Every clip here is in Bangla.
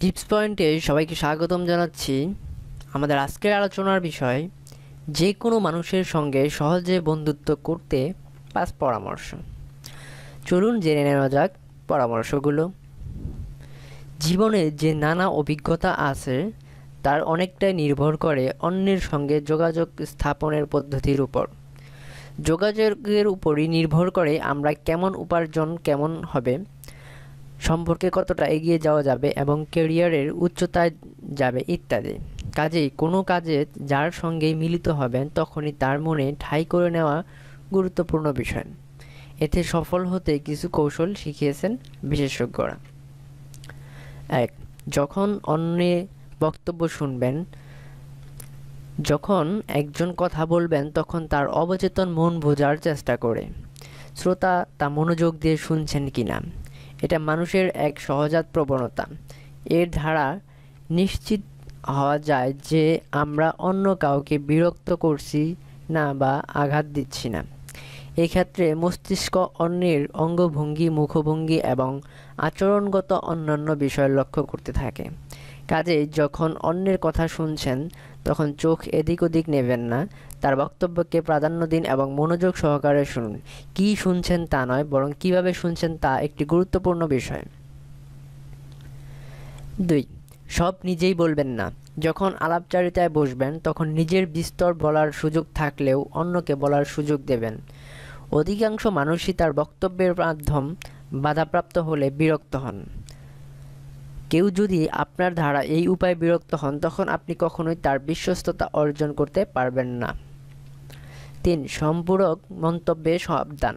টিপস পয়েন্টে সবাইকে স্বাগতম জানাচ্ছি। আমাদের আজকের আলোচনার বিষয় যে কোনো মানুষের সঙ্গে সহজে বন্ধুত্ব করতে পাঁচ পরামর্শ। চলুন জেনে নেওয়া যাক পরামর্শগুলো। জীবনে যে নানা অভিজ্ঞতা আছে, তার অনেকটাই নির্ভর করে অন্যের সঙ্গে যোগাযোগ স্থাপনের পদ্ধতির উপর। যোগাযোগের উপরই নির্ভর করে আমরা কেমন উপার্জন কেমন হবে সম্পর্কে কতটা এগিয়ে যাওয়া যাবে এবং ক্যারিয়ারের উচ্চতায় যাবে ইত্যাদি। কাজেই কোনো কাজে যার সঙ্গেই মিলিত হবেন তখনই তার মনে ঠাঁই করে নেওয়া গুরুত্বপূর্ণ বিষয়। এতে সফল হতে কিছু কৌশল শিখিয়েছেন বিশেষজ্ঞরা। এক, যখন অন্যে বক্তব্য শুনবেন, যখন একজন কথা বলবেন, তখন তার অবচেতন মন বোঝার চেষ্টা করে। শ্রোতা তা মনোযোগ দিয়ে শুনছেন কিনা? এটা মানুষের এক সহজাত প্রবণতা। এর ধারা নিশ্চিত হওয়া যায় যে আমরা অন্য কাউকে বিরক্ত করছি না বা আঘাত দিচ্ছি না। এক্ষেত্রে মস্তিষ্ক অন্যের অঙ্গভঙ্গি, মুখভঙ্গি এবং আচরণগত অন্যান্য বিষয় লক্ষ্য করতে থাকে। কাজেই যখন অন্যের কথা শুনছেন, তখন চোখ এদিক ওদিক নেবেন না তার বক্তব্যকে প্রাধান্য দিন এবং মনোযোগ সহকারে শুনুন। কি শুনছেন তা নয়, বরং কীভাবে শুনছেন তা একটি গুরুত্বপূর্ণ বিষয়। দুই, সব নিজেই বলবেন না। যখন আলাপচারিতায় বসবেন, তখন নিজের বিস্তর বলার সুযোগ থাকলেও অন্যকে বলার সুযোগ দেবেন। অধিকাংশ মানুষই তার বক্তব্যের মাধ্যম বাধাপ্রাপ্ত হলে বিরক্ত হন। কেউ যদি আপনার ধারা এই উপায়ে বিরক্ত হন, তখন আপনি কখনোই তার বিশ্বস্ততা অর্জন করতে পারবেন না। তিন সম্পূরক মন্তব্যে সাবধান।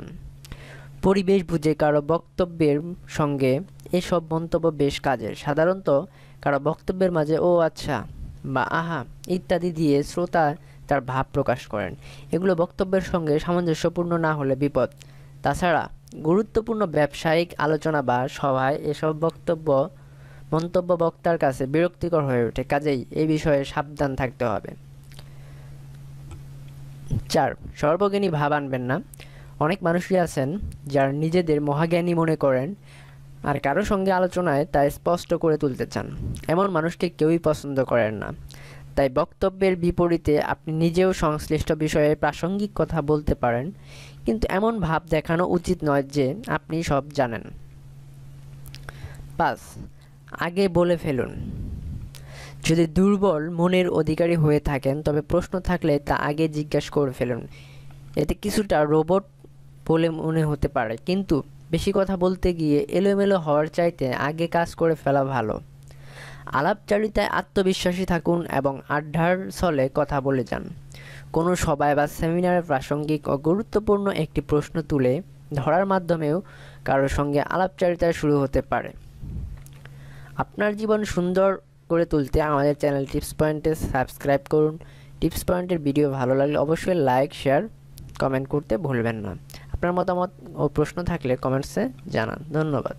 পরিবেশ বুঝে কারও বক্তব্যের সঙ্গে এসব মন্তব্য বেশ কাজের। সাধারণত কারও বক্তব্যের মাঝে, ও আচ্ছা বা আহা ইত্যাদি দিয়ে শ্রোতা তার ভাব প্রকাশ করেন। এগুলো বক্তব্যের সঙ্গে সামঞ্জস্যপূর্ণ না হলে বিপদ। তাছাড়া গুরুত্বপূর্ণ ব্যবসায়িক আলোচনা বা সভায় এসব বক্তব্য, মন্তব্য বক্তার কাছে বিরক্তিকর হয়ে ওঠে। কাজেই এই বিষয়ে সাবধান থাকতে হবে। চার, সর্বজ্ঞানী ভাব আনবেন না। অনেক মানুষই আছেন যারা নিজেদের মহাজ্ঞানী মনে করেন আর কারও সঙ্গে আলোচনায় তা স্পষ্ট করে তুলতে চান। এমন মানুষকে কেউই পছন্দ করেন না। তাই বক্তব্যের বিপরীতে আপনি নিজেও সংশ্লিষ্ট বিষয়ে প্রাসঙ্গিক কথা বলতে পারেন, কিন্তু এমন ভাব দেখানো উচিত নয় যে আপনি সব জানেন। পাঁচ, আগে বলে ফেলুন। যদি দুর্বল মনের অধিকারী হয়ে থাকেন, তবে প্রশ্ন থাকলে তা আগে জিজ্ঞাসা করে ফেলুন। এতে কিছুটা রোবট বলে মনে হতে পারে, কিন্তু বেশি কথা বলতে গিয়ে এলোমেলো হওয়ার চাইতে আগে কাজ করে ফেলা ভালো। আলাপচারিতায় আত্মবিশ্বাসী থাকুন এবং আড্ডার ছলে কথা বলে যান। কোনো সভায় বা সেমিনারে প্রাসঙ্গিক ও গুরুত্বপূর্ণ একটি প্রশ্ন তুলে ধরার মাধ্যমেও কারোর সঙ্গে আলাপচারিতা শুরু হতে পারে। আপনার জীবন সুন্দর করে তুলতে আমাদের চ্যানেল টিপস পয়েন্টে সাবস্ক্রাইব করুন। টিপস পয়েন্টের ভিডিও ভালো লাগলে অবশ্যই লাইক, শেয়ার, কমেন্ট করতে ভুলবেন না। আপনার মতামত ও প্রশ্ন থাকলে কমেন্টসে জানান। ধন্যবাদ।